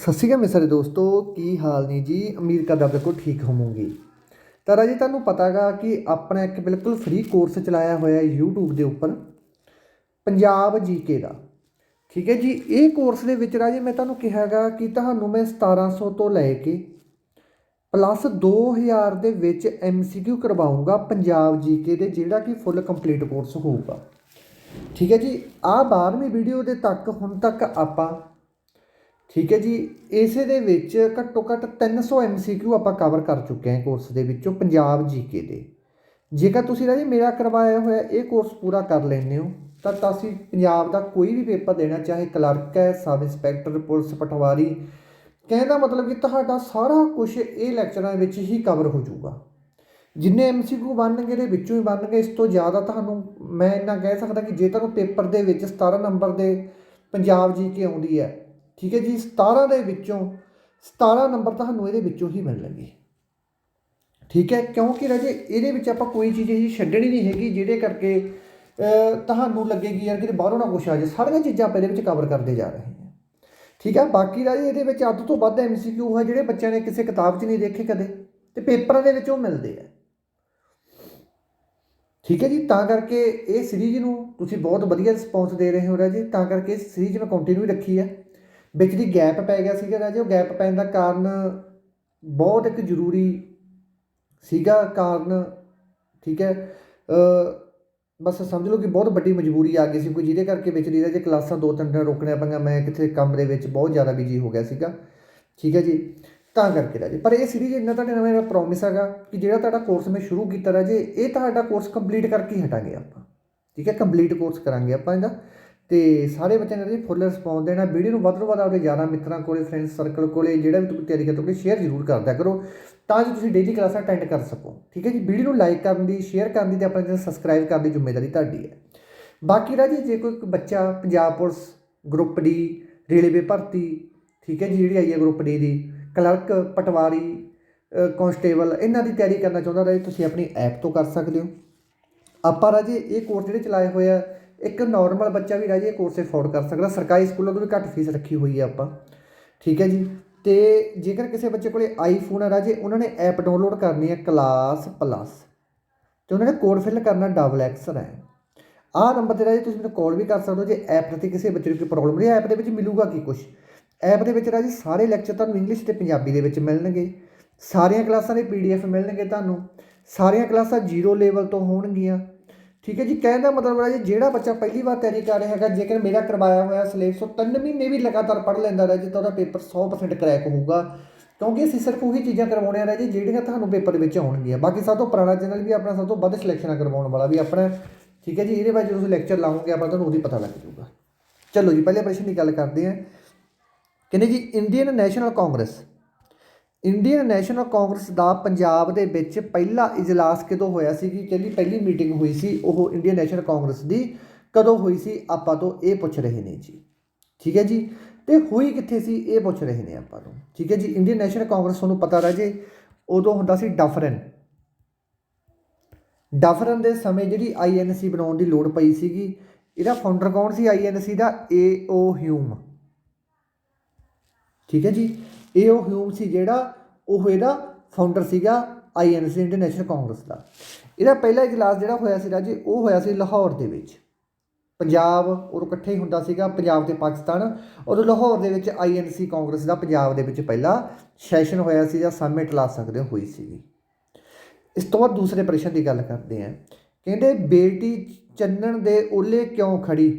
ਸਤਿ ਸ਼੍ਰੀ ਅਕਾਲ ਮੇਰੇ ਦੋਸਤੋ, ਕੀ ਹਾਲ ਨੇ ਜੀ? ਉਮੀਦ ਦਾ ਬਿਲਕੁਲ ਠੀਕ ਹੋਵੋਗੇ। ਤਾਂ ਰਾਜੀ, ਤੁਹਾਨੂੰ ਪਤਾਗਾ ਕਿ ਆਪਣਾ ਇੱਕ ਬਿਲਕੁਲ ਫ੍ਰੀ ਕੋਰਸ ਚਲਾਇਆ ਹੋਇਆ ਹੈ YouTube ਦੇ ਉੱਪਰ, ਪੰਜਾਬ ਜੀਕੇ ਦਾ। ਠੀਕ ਹੈ ਜੀ, ਇਹ ਕੋਰਸ ਦੇ ਵਿੱਚ ਰਾਜੀ ਮੈਂ ਤੁਹਾਨੂੰ ਕਿਹਾਗਾ ਕਿ ਤੁਹਾਨੂੰ ਮੈਂ 1700 ਤੋਂ ਲੈ ਕੇ ਪਲੱਸ 2000 ਦੇ ਵਿੱਚ MCQ ਕਰਵਾਉਂਗਾ ਪੰਜਾਬ ਜੀਕੇ ਦੇ, ਜਿਹੜਾ ਕਿ ਫੁੱਲ ਕੰਪਲੀਟ ਕੋਰਸ ਹੋਊਗਾ। ਠੀਕ ਹੈ ਜੀ, ਆਹ 12ਵੀਂ ਵੀਡੀਓ ਦੇ ਤੱਕ, ਹੁਣ ਤੱਕ ਆਪਾਂ ਠੀਕ ਹੈ ਜੀ, ਇਸੇ ਦੇ ਵਿੱਚ ਘੱਟੋ ਘੱਟ 300 MCQ ਆਪਾਂ ਕਵਰ ਕਰ ਚੁੱਕੇ ਹਾਂ ਕੋਰਸ ਦੇ ਵਿੱਚੋਂ ਪੰਜਾਬ ਜੀਕੇ ਦੇ। ਜੇਕਰ ਤੁਸੀਂ ਰਾਜੀ ਮੇਰਾ ਕਰਵਾਇਆ ਹੋਇਆ ਇਹ ਕੋਰਸ ਪੂਰਾ ਕਰ ਲੈਂਦੇ ਹੋ, ਤਾਂ ਤੁਸੀਂ ਪੰਜਾਬ ਦਾ ਕੋਈ ਵੀ ਪੇਪਰ ਦੇਣਾ, ਚਾਹੇ ਕਲਰਕ ਹੈ, ਸਬ ਇੰਸਪੈਕਟਰ ਪੁਲਿਸ, ਪਟਵਾਰੀ ਕਹਿੰਦਾ ਮਤਲਬ ਕਿ ਤੁਹਾਡਾ ਸਾਰਾ ਕੁਝ ਇਹ ਲੈਕਚਰਾਂ ਵਿੱਚ ਹੀ ਕਵਰ ਹੋ ਜਾਊਗਾ। ਜਿੰਨੇ ਐਮਸੀਕਿਊ ਬਣਨਗੇ ਦੇ ਵਿੱਚੋਂ ਹੀ ਬਣਨਗੇ, ਇਸ ਤੋਂ ਜ਼ਿਆਦਾ ਤੁਹਾਨੂੰ ਮੈਂ ਇੰਨਾ ਕਹਿ ਸਕਦਾ ਕਿ ਜੇ ਤੁਹਾਨੂੰ ਪੇਪਰ ਦੇ ਵਿੱਚ 17 ਨੰਬਰ ਦੇ ਪੰਜਾਬ ਜੀ ਕੇ ਆਉਂਦੀ ਹੈ ਠੀਕ ਹੈ ਜੀ 17 ਦੇ ਵਿੱਚੋਂ 17 ਨੰਬਰ ਤੁਹਾਨੂੰ ਇਹਦੇ ਵਿੱਚੋਂ ਹੀ ਮਿਲਣਗੇ। ਠੀਕ ਹੈ, ਕਿਉਂਕਿ ਰਾਜੇ ਇਹਦੇ ਵਿੱਚ ਆਪਾਂ ਕੋਈ ਚੀਜ਼ ਹੀ ਛੱਡਣੀ ਨਹੀਂ ਹੈਗੀ, ਜਿਹਦੇ ਕਰਕੇ ਤੁਹਾਨੂੰ ਲੱਗੇਗੀ ਯਾਰ ਕਿ ਬਾਹਰੋਂ ਨਾ ਕੁਛ ਆ ਜਾਏ। ਸਾਰੀਆਂ ਚੀਜ਼ਾਂ ਆਪਾਂ ਇਹਦੇ ਵਿੱਚ ਕਵਰ ਕਰਦੇ ਜਾ ਰਹੇ ਹਾਂ। ਠੀਕ ਹੈ, ਬਾਕੀ ਰਾਜੇ ਇਹਦੇ ਵਿੱਚ ਅੱਧ ਤੋਂ ਵੱਧ ਐਮਸੀਕਿਊ ਹੈ ਜਿਹੜੇ ਬੱਚਿਆਂ ਨੇ ਕਿਸੇ ਕਿਤਾਬ 'ਚ ਨਹੀਂ ਦੇਖੇ ਕਦੇ, ਤੇ ਪੇਪਰਾਂ ਦੇ ਵਿੱਚ ਉਹ ਮਿਲਦੇ ਆ। ਠੀਕ ਹੈ ਜੀ, ਤਾਂ ਕਰਕੇ ਇਹ ਸੀਰੀਜ਼ ਨੂੰ ਤੁਸੀਂ ਬਹੁਤ ਵਧੀਆ ਰਿਸਪੌਂਸ ਦੇ ਰਹੇ ਹੋ ਰਾਜੇ, ਤਾਂ ਕਰਕੇ ਇਸ ਸੀਰੀਜ਼ ਮੈਂ ਕੰਟੀਨਿਊ ਰੱਖੀ ਹੈ ਵਿੱਚ ਦੀ ਗੈਪ ਪੈ ਗਿਆ ਸੀਗਾ ਰਾਜੇ, ਉਹ ਗੈਪ ਪੈਣ ਦਾ ਕਾਰਨ ਬਹੁਤ ਇੱਕ ਜ਼ਰੂਰੀ ਸੀਗਾ ਕਾਰਨ, ਠੀਕ ਹੈ? ਬਸ ਸਮਝ ਲਓ ਕਿ ਬਹੁਤ ਵੱਡੀ ਮਜਬੂਰੀ ਆ ਗਈ ਸੀ ਕੋਈ, ਜਿਹਦੇ ਕਰਕੇ ਵਿੱਚ ਦੀ ਰਾਜੇ ਕਲਾਸਾਂ ਦੋ ਤਿੰਨ ਦਿਨ ਰੋਕਣੀਆਂ ਪਈਆਂ, ਮੈਂ ਕਿਥੇ ਕੰਮ ਦੇ ਵਿੱਚ ਬਹੁਤ ਜ਼ਿਆਦਾ ਬਿਜ਼ੀ ਹੋ ਗਿਆ ਸੀਗਾ, ਠੀਕ ਹੈ ਜੀ? ਤਾਂ ਕਰਕੇ ਰਾਜੇ, ਪਰ ਇਹ ਸੀਰੀਜ਼ ਇੰਨਾ ਤੁਹਾਡੇ ਨਾਲ ਮੇਰਾ ਪ੍ਰੋਮਿਸ ਹੈਗਾ ਕਿ ਜਿਹੜਾ ਤੁਹਾਡਾ ਕੋਰਸ ਮੈਂ ਸ਼ੁਰੂ ਕੀਤਾ ਰਾਜੇ, ਇਹ ਤੁਹਾਡਾ ਕੋਰਸ ਕੰਪਲੀਟ ਕਰਕੇ ਹੀ ਹਟਾਂਗੇ ਆਪਾਂ, ਠੀਕ ਹੈ? ਕੰਪਲੀਟ ਕੋਰਸ ਕਰਾਂਗੇ ਆਪਾਂ ਇਹਦਾ। ਤੇ ਸਾਰੇ ਬੱਚਿਆਂ ਨੇ ਜੀ ਫੁੱਲ ਰਿਸਪੌਂਸ ਦੇਣਾ। ਵੀਡੀਓ ਨੂੰ ਵੱਧ ਤੋਂ ਵੱਧ ਆਪਣੇ ਯਾਰਾਂ ਮਿੱਤਰਾਂ ਕੋਲੇ ਫਰੈਂਡ ਸਰਕਲ ਕੋਲੇ, ਜਿਹੜਾ ਵੀ ਤੁਸੀਂ ਤਿਆਰੀ ਕਰਦੇ ਹੋ ਸ਼ੇਅਰ ਜ਼ਰੂਰ ਕਰਦਿਆ ਕਰੋ। ਤਾਂ ਜੋ ਤੁਸੀਂ ਡੇਲੀ ਕਲਾਸਾਂ ਅਟੈਂਡ ਕਰ ਸਕੋ। ਠੀਕ ਹੈ ਜੀ? ਵੀਡੀਓ ਨੂੰ ਲਾਈਕ ਕਰਨ ਦੀ ਸ਼ੇਅਰ ਕਰਨ ਦੀ ਤੇ ਆਪਣੇ ਚੈਨਲ ਸਬਸਕ੍ਰਾਈਬ ਕਰਨ ਦੀ ਜ਼ਿੰਮੇਵਾਰੀ ਤੁਹਾਡੀ ਹੈ। ਬਾਕੀ ਰਾਜੀ, ਜੇ ਕੋਈ ਬੱਚਾ Punjab police group D railway ਭਰਤੀ, ਠੀਕ ਹੈ ਜੀ, ਜਿਹੜੀ ਆਈ ਹੈ ਗਰੁੱਪ ਡੀ ਦੀ, ਕਲਰਕ, ਪਟਵਾਰੀ ਕਨਸਟੇਬਲ ਇਹਨਾਂ ਦੀ ਤਿਆਰੀ ਕਰਨਾ ਚਾਹੁੰਦਾ ਰਾਜੀ ਤੁਸੀਂ ਆਪਣੀ ਐਪ ਤੋਂ ਕਰ ਸਕਦੇ ਹੋ। ਆਪਾਂ ਰਾਜੇ, ਇਹ ਕੋਰਸ ਜਿਹੜੇ ਚਲਾਏ ਹੋਏ ਆ ਇੱਕ ਨਾਰਮਲ ਬੱਚਾ ਵੀ ਰਾਜੇ ਕੋਰਸ ਅਫੋਰਡ ਕਰ ਸਕਦਾ। ਸਰਕਾਰੀ ਸਕੂਲਾਂ ਤੋਂ ਵੀ ਘੱਟ ਫੀਸ ਰੱਖੀ ਹੋਈ ਹੈ ਆਪਾਂ। ਠੀਕ ਹੈ ਜੀ? ਤੇ ਜੇਕਰ ਕਿਸੇ ਬੱਚੇ ਕੋਲੇ ਆਈਫੋਨ ਹੈ ਰਾਜੇ ਉਹਨਾਂ ਨੇ ਐਪ ਡਾਊਨਲੋਡ ਕਰਨੀ ਹੈ ਕਲਾਸ ਪਲੱਸ ਤੇ ਉਹਨਾਂ ਨੇ ਕੋਡ ਫਿਲ ਕਰਨਾ ਡਬਲ ਐਕਸਰ ਹੈ ਆਹ ਨੰਬਰ ਤੇ ਰਾਜੇ ਤੁਸੀਂ ਮੈਨੂੰ ਕਾਲ ਵੀ ਕਰ ਸਕਦੇ ਹੋ ਜੇ ਐਪ ਪ੍ਰਤੀ ਕਿਸੇ ਬੱਚੇ ਨੂੰ ਕੋਈ ਪ੍ਰੋਬਲਮ ਨਹੀਂ ਐਪ ਦੇ ਵਿੱਚ ਮਿਲੂਗਾ ਕੀ ਕੁਝ ਐਪ ਦੇ ਵਿੱਚ ਰਾਜੇ ਸਾਰੇ ਲੈਕਚਰ ਤੁਹਾਨੂੰ ਇੰਗਲਿਸ਼ ਤੇ ਪੰਜਾਬੀ ਦੇ ਵਿੱਚ ਮਿਲਣਗੇ। ਸਾਰੀਆਂ ਕਲਾਸਾਂ ਦੇ ਪੀਡੀਐਫ ਮਿਲਣਗੇ ਤੁਹਾਨੂੰ। ਸਾਰੀਆਂ ਕਲਾਸਾਂ ਜ਼ੀਰੋ ਲੈਵਲ ਤੋਂ ਹੋਣਗੀਆਂ। ਠੀਕ ਹੈ ਜੀ, ਕਹਿਣ ਦਾ ਮਤਲਬ ਹੈ ਜੀ, ਜਿਹੜਾ ਬੱਚਾ ਪਹਿਲੀ ਵਾਰ ਤਿਆਰੀ ਕਰ ਰਿਹਾ ਹੈਗਾ, ਜੇਕਰ ਮੇਰਾ ਕਰਵਾਇਆ ਹੋਇਆ ਸਿਲੇਬਸ ਉਹ ਤਿੰਨ ਮਹੀਨੇ ਵੀ ਲਗਾਤਾਰ ਪੜ੍ਹ ਲੈਂਦਾ ਰਿਹਾ ਜੀ ਤਾਂ ਉਹਦਾ ਪੇਪਰ 100% ਕਰੈਕ ਹੋਊਗਾ। ਕਿਉਂਕਿ ਅਸੀਂ ਸਿਰਫ ਉਹੀ ਚੀਜ਼ਾਂ ਕਰਵਾਉਣੀਆਂ ਰਹੇ ਜੀ, ਜਿਹੜੀਆਂ ਤੁਹਾਨੂੰ ਪੇਪਰ ਵਿੱਚ ਆਉਣਗੀਆਂ। ਬਾਕੀ ਸਭ ਤੋਂ ਪੁਰਾਣਾ ਚੈਨਲ ਵੀ ਆਪਣਾ, ਸਭ ਤੋਂ ਵੱਧ ਸਿਲੈਕਸ਼ਨਾਂ ਕਰਵਾਉਣ ਵਾਲਾ ਵੀ ਆਪਣਾ ਠੀਕ ਹੈ ਜੀ, ਇਹਦੇ ਬਾਰੇ ਜਦੋਂ ਤੁਸੀਂ ਲੈਕਚਰ ਲਾਉਂਗੇ ਆਪਾਂ ਤੁਹਾਨੂੰ ਉਹਦੀ ਪਤਾ ਲੱਗ ਜਾਊਗਾ। ਚਲੋ ਜੀ, ਪਹਿਲੇ ਪ੍ਰਸ਼ਨ ਦੀ ਗੱਲ ਕਰਦੇ ਹਾਂ। ਕਹਿੰਦੇ ਜੀ Indian National Congress Indian National Congress ਦਾ ਪੰਜਾਬ ਦੇ ਵਿੱਚ ਪਹਿਲਾ ਇਜਲਾਸ ਕਦੋਂ ਹੋਇਆ ਸੀ ਕਿ ਜਿਹੜੀ ਪਹਿਲੀ ਮੀਟਿੰਗ ਹੋਈ ਸੀ, ਉਹ ਇੰਡੀਅਨ ਨੈਸ਼ਨਲ ਕਾਂਗਰਸ ਦੀ ਕਦੋਂ ਹੋਈ ਸੀ, ਆਪਾਂ ਤੋਂ ਇਹ ਪੁੱਛ ਰਹੇ ਨੇ ਜੀ। ਠੀਕ ਹੈ ਜੀ? ਤੇ ਹੋਈ ਕਿੱਥੇ ਸੀ, ਇਹ ਪੁੱਛ ਰਹੇ ਨੇ ਆਪਾਂ ਨੂੰ ਠੀਕ ਹੈ ਜੀ? ਇੰਡੀਅਨ ਨੈਸ਼ਨਲ ਕਾਂਗਰਸ ਤੁਹਾਨੂੰ ਪਤਾ ਰਾਜੇ ਉਦੋਂ ਹੁੰਦਾ ਸੀ ਡਫਰਨ। ਡਫਰਨ ਦੇ ਸਮੇਂ ਜਿਹੜੀ ਆਈਐਨਸੀ ਬਣਾਉਣ ਦੀ ਲੋੜ ਪਈ ਸੀਗੀ, ਇਹਦਾ ਫਾਊਂਡਰ ਕੌਣ ਸੀ? ਆਈਐਨਸੀ ਦਾ ਏਓ ਹਿਊਮ। ਠੀਕ ਹੈ ਜੀ? ਇਹ ਉਹ ਹਿਊਮ ਸੀ ਜਿਹੜਾ ਉਹ ਇਹਦਾ ਫਾਊਂਡਰ ਸੀਗਾ ਆਈਐਨਸੀ ਇੰਟਰਨੈਸ਼ਨਲ ਕਾਂਗਰਸ ਦਾ। ਇਹਦਾ ਪਹਿਲਾ ਇਜਲਾਸ ਜਿਹੜਾ ਹੋਇਆ ਸੀ ਰਾਜੇ, ਉਹ ਹੋਇਆ ਸੀ ਲਾਹੌਰ ਦੇ ਵਿੱਚ। ਪੰਜਾਬ ਉਹ ਇਕੱਠੇ ਹੀ ਹੁੰਦਾ ਸੀਗਾ, ਪੰਜਾਬ ਤੇ ਪਾਕਿਸਤਾਨ। ਉਦੋਂ ਲਾਹੌਰ ਦੇ ਵਿੱਚ ਆਈਐਨਸੀ ਕਾਂਗਰਸ ਦਾ ਪੰਜਾਬ ਦੇ ਵਿੱਚ ਪਹਿਲਾ ਸੈਸ਼ਨ ਹੋਇਆ ਸੀ ਜਾਂ ਸਮਿਟ ਲਾ ਸਕਦੇ ਹੋਈ ਸੀਗੀ। ਇਸ ਤੋਂ ਬਾਅਦ ਦੂਸਰੇ ਪ੍ਰਸ਼ਨ ਦੀ ਗੱਲ ਕਰਦੇ ਹਾਂ। ਕਹਿੰਦੇ, ਬੇਟੀ ਚੰਨਣ ਦੇ ਓਲੇ ਕਿਉਂ ਖੜੀ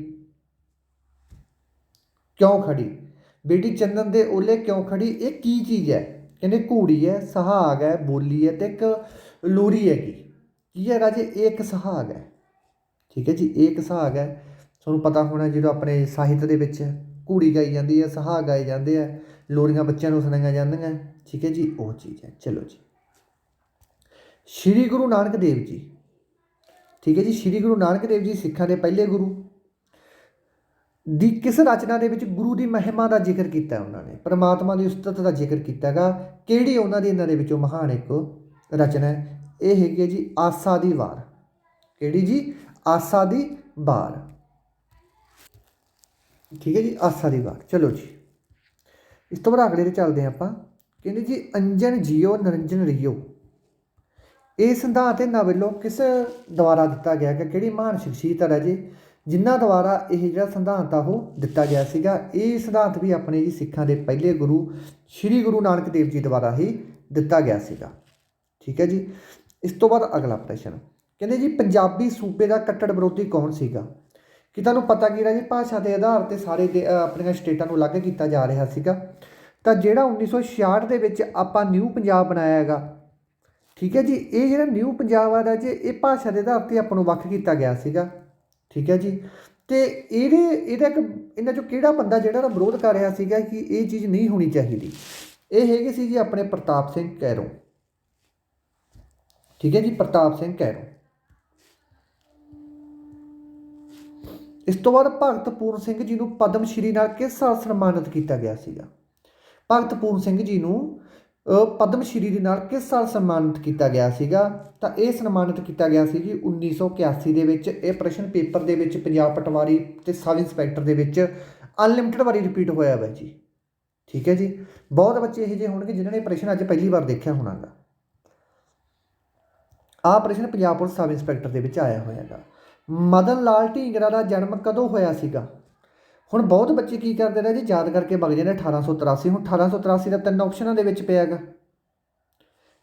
ਕਿਉਂ ਖੜੀ ਬੇਟੀ ਚੰਦਨ ਦੇ ਓਲੇ ਕਿਉਂ ਖੜੀ? ਇਹ ਕੀ ਚੀਜ਼ ਹੈ? ਕਹਿੰਦੇ ਘੂੜੀ ਹੈ, ਸੁਹਾਗ ਹੈ, ਬੋਲੀ ਹੈ ਤੇ ਇੱਕ ਲੋਰੀ ਹੈ ਕੀ ਹੈ ਰਾਜੇ ਇਹ ਇੱਕ ਸੁਹਾਗ ਹੈ। ਠੀਕ ਹੈ ਜੀ, ਇਹ ਇੱਕ ਸੁਹਾਗ ਹੈ। ਤੁਹਾਨੂੰ ਪਤਾ ਹੋਣਾ ਜਦੋਂ ਆਪਣੇ ਸਾਹਿਤ ਦੇ ਵਿੱਚ ਘੂੜੀ ਗਾਈ ਜਾਂਦੀ ਹੈ, ਸੁਹਾਗ ਗਾਏ ਜਾਂਦੇ ਆ, ਲੋਰੀਆਂ ਬੱਚਿਆਂ ਨੂੰ ਸੁਣਾਈਆਂ ਜਾਂਦੀਆਂ। ਠੀਕ ਹੈ ਜੀ, ਉਹ ਚੀਜ਼ ਹੈ। ਚਲੋ ਜੀ। ਸ਼੍ਰੀ ਗੁਰੂ ਨਾਨਕ ਦੇਵ ਜੀ। ਠੀਕ ਹੈ ਜੀ, ਸ਼੍ਰੀ ਗੁਰੂ ਨਾਨਕ ਦੇਵ ਜੀ ਸਿੱਖਾਂ ਦੇ ਪਹਿਲੇ ਗੁਰੂ। ਦੀ ਕਿਸ ਰਚਨਾ ਦੇ ਵਿੱਚ ਗੁਰੂ ਦੀ ਮਹਿਮਾ ਦਾ ਜ਼ਿਕਰ ਕੀਤਾ ਉਹਨਾਂ ਨੇ? ਪਰਮਾਤਮਾ ਦੀ ਉਸਤਤ ਦਾ ਜ਼ਿਕਰ ਕੀਤਾਗਾ ਕਿਹੜੀ ਉਹਨਾਂ ਦੀ ਇਹਨਾਂ ਦੇ ਵਿੱਚੋਂ ਮਹਾਨ ਇੱਕ ਰਚਨਾ ਹੈ? ਇਹ ਹੈਗੀ ਹੈ ਜੀ ਆਸਾ ਦੀ ਵਾਰ। ਕਿਹੜੀ ਜੀ? ਆਸਾ ਦੀ ਵਾਰ। ਠੀਕ ਹੈ ਜੀ, ਆਸਾ ਦੀ ਵਾਰ। ਚਲੋ ਜੀ। ਇਸ ਤੋਂ ਬਾਅਦ ਅਗਲੇ ਤੇ ਚੱਲਦੇ ਹਾਂ ਆਪਾਂ। ਕਹਿੰਦੇ ਜੀ, ਅੰਜਨ ਜੀਓ, ਨਰੰਜਨ ਰਿਓ। ਇਹ ਸਿਧਾਂਤ ਇਹਨਾਂ ਵੱਲੋਂ ਕਿਸ ਦੁਆਰਾ ਦਿੱਤਾ ਗਿਆ ਕਿ ਕਿਹੜੀ ਮਹਾਨ ਸ਼ਖਸੀਅਤ ਹੈ ਜੀ? ਜਿਨ੍ਹਾਂ ਦੁਆਰਾ ਇਹ ਜਿਹੜਾ ਸਿਧਾਂਤ ਆ ਉਹ ਦਿੱਤਾ ਗਿਆ ਸੀਗਾ, ਇਹ ਸਿਧਾਂਤ ਵੀ ਆਪਣੇ ਜੀ ਸਿੱਖਾਂ ਦੇ ਪਹਿਲੇ ਗੁਰੂ, ਸ੍ਰੀ ਗੁਰੂ ਨਾਨਕ ਦੇਵ ਜੀ ਦੁਆਰਾ ਹੀ ਦਿੱਤਾ ਗਿਆ ਸੀਗਾ। ਠੀਕ ਹੈ ਜੀ? ਇਸ ਤੋਂ ਬਾਅਦ ਅਗਲਾ ਪ੍ਰਸ਼ਨ, ਕਹਿੰਦੇ ਜੀ ਪੰਜਾਬੀ ਸੂਬੇ ਦਾ ਕੱਟੜ ਵਿਰੋਧੀ ਕੌਣ ਸੀਗਾ? ਕਿ ਤੁਹਾਨੂੰ ਪਤਾ ਕੀ ਰਿਹਾ ਜੀ, ਭਾਸ਼ਾ ਦੇ ਆਧਾਰ ਤੇ ਸਾਰੇ ਦੇ- ਆਪਣੀਆਂ ਸਟੇਟਾਂ ਨੂੰ ਅਲੱਗ ਕੀਤਾ ਜਾ ਰਿਹਾ ਸੀਗਾ। ਤਾਂ ਜਿਹੜਾ 1966 ਦੇ ਵਿੱਚ ਆਪਾਂ ਨਿਊ ਪੰਜਾਬ ਬਣਾਇਆ ਹੈਗਾ, ਠੀਕ ਹੈ ਜੀ, ਇਹ ਜਿਹੜਾ ਨਿਊ ਪੰਜਾਬ ਆ ਰਾਜੇ ਇਹ ਭਾਸ਼ਾ ਦੇ ਆਧਾਰ ਤੇ ਆਪਾਂ ਨੂੰ ਵੱਖ ਕੀਤਾ ਗਿਆ ਸੀਗਾ। ਠੀਕ ਹੈ ਜੀ? ਤੇ ਇਹਦੇ, ਇਹਦਾ ਇੱਕ, ਇਹਨਾਂ ਚੋਂ ਕਿਹੜਾ ਬੰਦਾ ਜਿਹੜਾ ਦਾ ਵਿਰੋਧ ਕਰ ਰਿਹਾ ਸੀਗਾ ਕਿ ਇਹ ਚੀਜ਼ ਨਹੀਂ ਹੋਣੀ ਚਾਹੀਦੀ? ਇਹ ਹੈਗੇ ਸੀ ਜੀ ਆਪਣੇ ਪ੍ਰਤਾਪ ਸਿੰਘ ਕੈਰੋਂ। ਠੀਕ ਹੈ ਜੀ? ਪ੍ਰਤਾਪ ਸਿੰਘ ਕੈਰੋਂ। ਇਸ ਤੋਂ ਬਾਅਦ ਭਗਤ ਪੂਰਨ ਸਿੰਘ ਜੀ ਨੂੰ ਪਦਮ ਸ਼੍ਰੀ ਨਾਲ ਕਿਸ ਸਾਲ ਸਨਮਾਨਿਤ ਕੀਤਾ ਗਿਆ ਸੀਗਾ? ਭਗਤ ਪੂਰਨ ਸਿੰਘ ਜੀ ਨੂੰ ਪਦਮ ਸ਼੍ਰੀ ਦੇ ਨਾਲ ਕਿਸ ਸਾਲ ਸਨਮਾਨਿਤ ਕੀਤਾ ਗਿਆ ਸੀਗਾ? ਤਾਂ ਇਹ ਸਨਮਾਨਿਤ ਕੀਤਾ ਗਿਆ ਸੀ ਜੀ 1981 ਦੇ ਵਿੱਚ। ਇਹ ਪ੍ਰਸ਼ਨ ਪੇਪਰ ਦੇ ਵਿੱਚ ਪੰਜਾਬ ਪਟਵਾਰੀ ਤੇ ਸਬ ਇੰਸਪੈਕਟਰ ਦੇ ਵਿੱਚ ਅਨਲਿਮਿਟਿਡ ਵਾਰੀ ਰਿਪੀਟ ਹੋਇਆ ਵਾ ਜੀ। ਠੀਕ ਹੈ ਜੀ? ਬਹੁਤ ਬੱਚੇ ਇਹੋ ਜਿਹੇ ਹੋਣਗੇ ਜਿਨ੍ਹਾਂ ਨੇ ਪ੍ਰਸ਼ਨ ਅੱਜ ਪਹਿਲੀ ਵਾਰ ਦੇਖਿਆ ਹੋਣਾਗਾ। ਆਹ ਪ੍ਰਸ਼ਨ ਪੰਜਾਬ ਪੁਲਿਸ ਸਬ ਇੰਸਪੈਕਟਰ ਦੇ ਵਿੱਚ ਆਇਆ ਹੋਇਆ ਹੈਗਾ ਮਦਨ ਲਾਲ ਢੀਂਗਰਾ ਦਾ ਜਨਮ ਕਦੋਂ ਹੋਇਆ ਸੀਗਾ? ਹੁਣ ਬਹੁਤ ਬੱਚੇ ਕੀ ਕਰਦੇ ਨੇ ਜੀ? ਯਾਦ ਕਰਕੇ ਵਗ ਜਾਂਦੇ 1883 ਹੁਣ 1883 ਦਾ ਤਿੰਨ ਆਪਸ਼ਨਾਂ ਦੇ ਵਿੱਚ ਪਿਆ ਹੈਗਾ।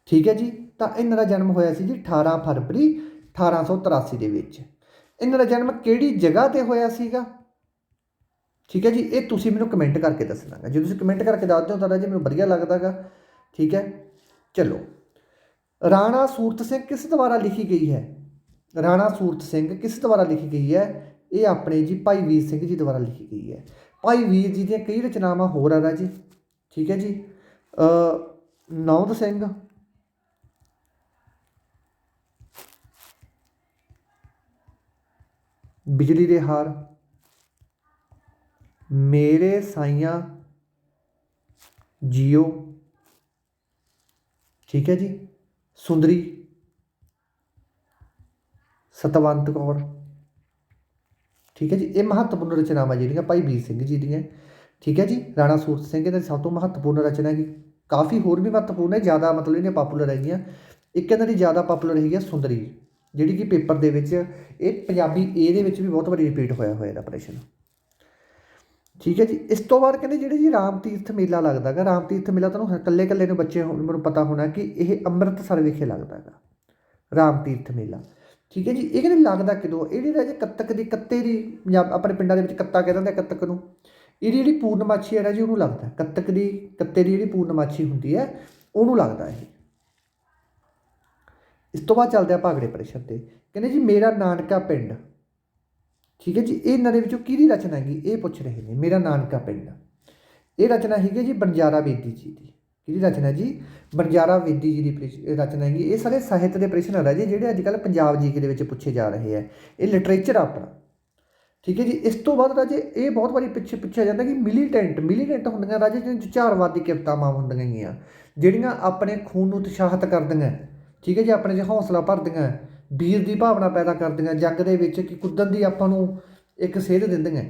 ਠੀਕ ਹੈ ਜੀ? ਤਾਂ ਇਹਨਾਂ ਦਾ ਜਨਮ ਹੋਇਆ ਸੀ ਜੀ 18 ਫਰਵਰੀ 1883 ਦੇ ਵਿੱਚ। ਇਹਨਾਂ ਦਾ ਜਨਮ ਕਿਹੜੀ ਜਗ੍ਹਾ ਤੇ ਹੋਇਆ ਸੀਗਾ? ਠੀਕ ਹੈ ਜੀ? ਇਹ ਤੁਸੀਂ ਮੈਨੂੰ ਕਮੈਂਟ ਕਰਕੇ ਦੱਸਣਾਗਾ ਜੇ ਤੁਸੀਂ ਕਮੈਂਟ ਕਰਕੇ ਦੱਸ ਦਿਓ ਤਾਂ ਜੀ ਮੈਨੂੰ ਵਧੀਆ ਲੱਗਦਾਗਾ ਠੀਕ ਹੈ? ਚਲੋ। ਰਾਣਾ ਸੂਰਤ ਸਿੰਘ ਕਿਸ ਦੁਆਰਾ ਲਿਖੀ ਗਈ ਹੈ? ਰਾਣਾ ਸੂਰਤ ਸਿੰਘ ਕਿਸ ਦੁਆਰਾ ਲਿਖੀ ਗਈ ਹੈ? ਇਹ ਆਪਣੇ ਜੀ ਭਾਈ ਵੀਰ ਸਿੰਘ ਜੀ ਦੁਆਰਾ ਲਿਖੀ ਗਈ ਹੈ। ਭਾਈ ਵੀਰ ਜੀ ਦੀਆਂ ਕਈ ਰਚਨਾਵਾਂ ਹੋਰ ਆ ਜੀ ਠੀਕ ਹੈ ਜੀ? ਅ ਨੌਦ ਸਿੰਘ। ਬਿਜਲੀ ਦੇ ਹਾਰ। ਮੇਰੇ ਸਾਈਆਂ ਜੀਓ। ਠੀਕ ਹੈ ਜੀ? ਸੁੰਦਰੀ। ਸਤਵੰਤ ਕੌਰ। ਠੀਕ ਹੈ ਜੀ, ਇਹ ਮਹੱਤਵਪੂਰਨ ਰਚਨਾਵਾਂ ਜਿਹੜੀਆਂ ਭਾਈ ਵੀਰ ਸਿੰਘ ਜੀ ਦੀਆਂ। ਠੀਕ ਹੈ ਜੀ, ਰਾਣਾ ਸੂਰਤ ਸਿੰਘ ਇਹਨਾਂ ਦੀ ਸਭ ਤੋਂ ਮਹੱਤਵਪੂਰਨ ਰਚਨਾ ਹੈਗੀ। ਕਾਫੀ ਹੋਰ ਵੀ ਮਹੱਤਵਪੂਰਨ ਹੈ, ਜ਼ਿਆਦਾ ਮਤਲਬ ਇਹਨੇ ਪਪੂਲਰ ਹੈਗੀਆਂ। ਇੱਕ ਇਹਨਾਂ ਦੀ ਜ਼ਿਆਦਾ ਪਪੂਲਰ ਹੈਗੀ ਹੈ ਸੁੰਦਰੀ, ਜਿਹੜੀ ਕਿ ਪੇਪਰ ਦੇ ਵਿੱਚ ਇਹ ਪੰਜਾਬੀ ਏ ਦੇ ਵਿੱਚ ਵੀ ਬਹੁਤ ਵਾਰੀ ਰਿਪੀਟ ਹੋਇਆ ਹੋਇਆ ਇਹਦਾ ਪ੍ਰਸ਼ਨ ਠੀਕ ਹੈ ਜੀ, ਇਸ ਤੋਂ ਬਾਅਦ ਕਹਿੰਦੇ ਜਿਹੜੇ ਜੀ ਰਾਮ ਤੀਰਥ ਮੇਲਾ ਲੱਗਦਾ ਗਾ ਰਾਮ ਤੀਰਥ ਮੇਲਾ ਤੁਹਾਨੂੰ ਇਕੱਲੇ ਇਕੱਲੇ ਨੂੰ ਬੱਚੇ ਹੁਣ ਮੈਨੂੰ ਪਤਾ ਹੋਣਾ ਕਿ ਇਹ ਅੰਮ੍ਰਿਤਸਰ ਵਿਖੇ ਲੱਗਦਾ ਹੈਗਾ। ਰਾਮ ਤੀਰਥ ਮੇਲਾ। ਠੀਕ ਹੈ ਜੀ, ਇਹ ਕਹਿੰਦੇ ਲੱਗਦਾ ਕਿਦੋਂ? ਇਹ ਜਿਹੜਾ ਜੇ ਕੱਤਕ ਦੀ ਕੱਤੇ ਦੀ ਪੰਜਾਬ ਆਪਣੇ ਪਿੰਡਾਂ ਦੇ ਵਿੱਚ ਕੱਤਾ ਕਹਿ ਦਿੰਦੇ ਕੱਤਕ ਨੂੰ ਇਹਦੀ ਜਿਹੜੀ ਪੂਰਨਮਾਛੀ ਹੈ ਨਾ ਜੀ, ਉਹਨੂੰ ਲੱਗਦਾ ਕੱਤਕ ਦੀ ਕੱਤੇ ਦੀ ਜਿਹੜੀ ਪੂਰਨਮਾਛੀ ਹੁੰਦੀ ਹੈ, ਉਹਨੂੰ ਲੱਗਦਾ ਇਹ। ਇਸ ਤੋਂ ਬਾਅਦ ਚੱਲਦੇ ਆ ਭਾਗੜੇ ਪ੍ਰਸ਼ਨ ਤੇ। ਕਹਿੰਦੇ ਜੀ, ਮੇਰਾ ਨਾਨਕਾ ਪਿੰਡ। ਠੀਕ ਹੈ ਜੀ, ਇਹ ਇਹਨਾਂ ਦੇ ਵਿੱਚੋਂ ਕਿਹਦੀ ਰਚਨਾ ਹੈਗੀ? ਇਹ ਪੁੱਛ ਰਹੇ ਨੇ, ਮੇਰਾ ਨਾਨਕਾ ਪਿੰਡ। ਇਹ ਰਚਨਾ ਹੈਗੀ ਜੀ, ਬੰਜਾਰਾ ਬੇਦੀ ਜੀ ਦੀ। ਕਿਹਦੀ ਰਚਨਾ ਜੀ? ਬੰਜਾਰਾ ਬੇਦੀ ਜੀ ਦੀ ਪ੍ਰਿਸ਼- ਰਚਨਾ ਹੈਗੀ ਇਹ ਸਾਰੇ ਸਾਹਿਤ ਦੇ ਪ੍ਰਸ਼ਨ ਆ ਜੀ, ਜਿਹੜੇ ਅੱਜ ਕੱਲ੍ਹ ਪੰਜਾਬ ਜੀਕੇ ਦੇ ਵਿੱਚ ਪੁੱਛੇ ਜਾ ਰਹੇ ਆ ਇਹ ਲਿਟਰੇਚਰ ਆਪਣਾ। ਠੀਕ ਹੈ ਜੀ? ਇਸ ਤੋਂ ਬਾਅਦ ਰਾਜੇ ਇਹ ਬਹੁਤ ਵਾਰੀ ਪਿੱਛੇ ਪੁੱਛਿਆ ਜਾਂਦਾ ਕਿ ਮਿਲੀਟੈਂਟ ਮਿਲੀਟੈਂਟ ਹੁੰਦੀਆਂ ਰਾਜੇ ਜਿਹੜੀਆਂ ਜੁਝਾਰਵਾਦੀ ਕਵਿਤਾਵਾਂ ਹੁੰਦੀਆਂ ਗੀਆਂ ਜਿਹੜੀਆਂ ਆਪਣੇ ਖੂਨ ਨੂੰ ਉਤਸ਼ਾਹਿਤ ਕਰਦੀਆਂ। ਠੀਕ ਹੈ ਜੀ? ਆਪਣੇ 'ਚ ਹੌਸਲਾ ਭਰਦੀਆਂ, ਵੀਰ ਦੀ ਭਾਵਨਾ ਪੈਦਾ ਕਰਦੀਆਂ, ਜੰਗ ਦੇ ਵਿੱਚ ਕਿ ਕੁਦਰਤ ਦੀ ਆਪਾਂ ਨੂੰ ਇੱਕ ਸੇਧ ਦਿੰਦੀਆਂ।